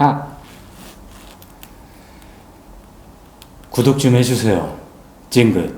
아 구독 좀 해주세요. 찡긋.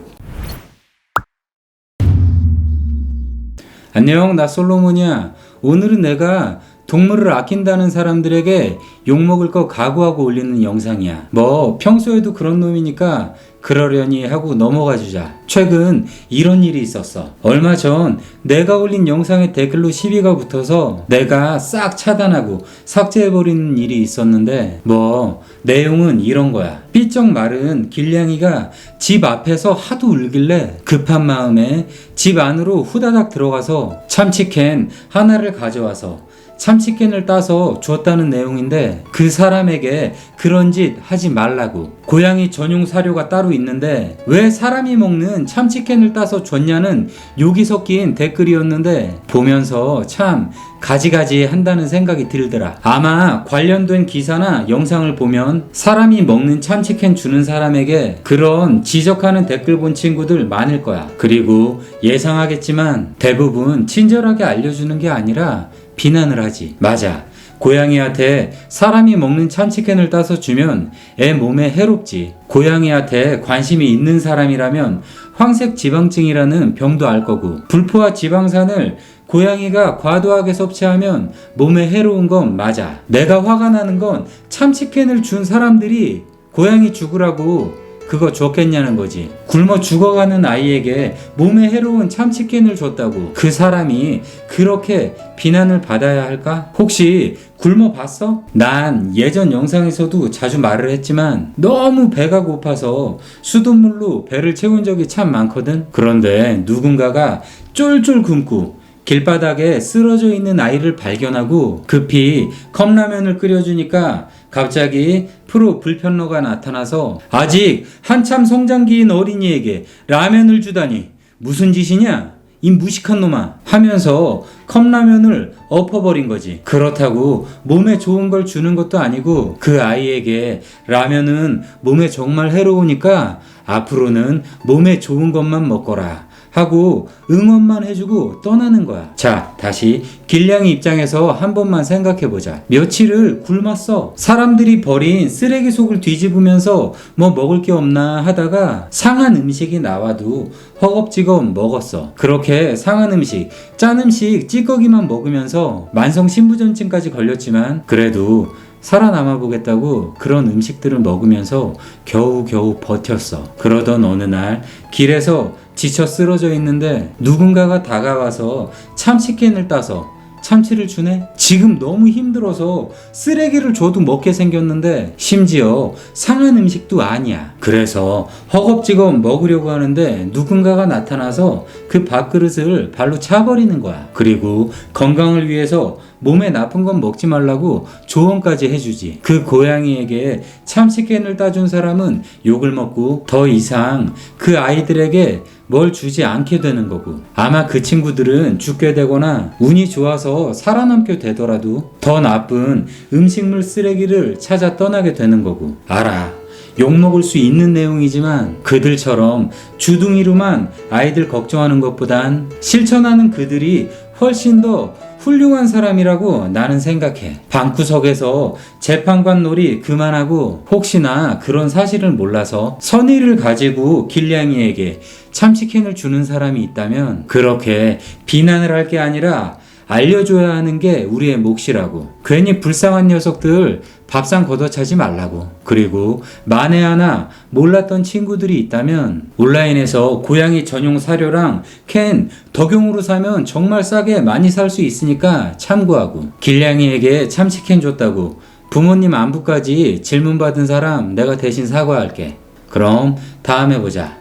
안녕, 나 솔로몬이야. 오늘은 내가 동물을 아낀다는 사람들에게 욕먹을 거 각오하고 올리는 영상이야. 뭐, 평소에도 그런 놈이니까 그러려니 하고 넘어가 주자. 최근 이런 일이 있었어. 얼마 전 내가 올린 영상에 댓글로 시비가 붙어서 내가 싹 차단하고 삭제해버리는 일이 있었는데, 뭐, 내용은 이런 거야. 삐쩍 마른 길냥이가 집 앞에서 하도 울길래 급한 마음에 집 안으로 후다닥 들어가서 참치캔 하나를 가져와서 참치캔을 따서 주었다는 내용인데 그 사람에게 그런 짓 하지 말라고. 고양이 전용 사료가 따로 있는데 왜 사람이 먹는 참치캔을 따서 줬냐는 욕이 섞인 댓글이었는데 보면서 참 가지가지 한다는 생각이 들더라. 아마 관련된 기사나 영상을 보면 사람이 먹는 참치캔 주는 사람에게 그런 지적하는 댓글 본 친구들 많을 거야. 그리고 예상하겠지만 대부분 친절하게 알려주는 게 아니라 비난을 하지. 맞아. 고양이한테 사람이 먹는 참치캔을 따서 주면 애 몸에 해롭지. 고양이한테 관심이 있는 사람이라면 황색 지방증이라는 병도 알 거고 불포화 지방산을 고양이가 과도하게 섭취하면 몸에 해로운 건 맞아. 내가 화가 나는 건 참치캔을 준 사람들이 고양이 죽으라고 그거 줬겠냐는 거지. 굶어 죽어가는 아이에게 몸에 해로운 참치캔을 줬다고 그 사람이 그렇게 비난을 받아야 할까? 혹시 굶어 봤어? 난 예전 영상에서도 자주 말을 했지만 너무 배가 고파서 수돗물로 배를 채운 적이 참 많거든. 그런데 누군가가 쫄쫄 굶고 길바닥에 쓰러져 있는 아이를 발견하고 급히 컵라면을 끓여주니까 갑자기 프로 불편러가 나타나서 아직 한참 성장기인 어린이에게 라면을 주다니 무슨 짓이냐? 이 무식한 놈아 하면서 컵라면을 엎어버린 거지. 그렇다고 몸에 좋은 걸 주는 것도 아니고 그 아이에게 라면은 몸에 정말 해로우니까 앞으로는 몸에 좋은 것만 먹거라. 하고 응원만 해주고 떠나는 거야. 자, 다시 길냥이 입장에서 한 번만 생각해 보자. 며칠을 굶었어. 사람들이 버린 쓰레기 속을 뒤집으면서 뭐 먹을 게 없나 하다가 상한 음식이 나와도 허겁지겁 먹었어. 그렇게 상한 음식, 짠 음식, 찌꺼기만 먹으면서 만성 신부전증까지 걸렸지만 그래도 살아남아 보겠다고 그런 음식들을 먹으면서 겨우겨우 버텼어. 그러던 어느 날 길에서 지쳐 쓰러져 있는데 누군가가 다가와서 참치캔을 따서 참치를 주네? 지금 너무 힘들어서 쓰레기를 줘도 먹게 생겼는데 심지어 상한 음식도 아니야. 그래서 허겁지겁 먹으려고 하는데 누군가가 나타나서 그 밥그릇을 발로 차버리는 거야. 그리고 건강을 위해서 몸에 나쁜 건 먹지 말라고 조언까지 해주지. 그 고양이에게 참치캔을 따준 사람은 욕을 먹고 더 이상 그 아이들에게 뭘 주지 않게 되는 거고. 아마 그 친구들은 죽게 되거나 운이 좋아서 살아남게 되더라도 더 나쁜 음식물 쓰레기를 찾아 떠나게 되는 거고. 알아. 욕먹을 수 있는 내용이지만 그들처럼 주둥이로만 아이들 걱정하는 것보단 실천하는 그들이 훨씬 더 훌륭한 사람이라고 나는 생각해. 방구석에서 재판관 놀이 그만하고 혹시나 그런 사실을 몰라서 선의를 가지고 길냥이에게 참치캔을 주는 사람이 있다면 그렇게 비난을 할 게 아니라 알려줘야 하는 게 우리의 몫이라고. 괜히 불쌍한 녀석들 밥상 걷어차지 말라고. 그리고 만에 하나 몰랐던 친구들이 있다면 온라인에서 고양이 전용 사료랑 캔 덕용으로 사면 정말 싸게 많이 살 수 있으니까 참고하고. 길냥이에게 참치캔 줬다고 부모님 안부까지 질문 받은 사람 내가 대신 사과할게. 그럼 다음에 보자.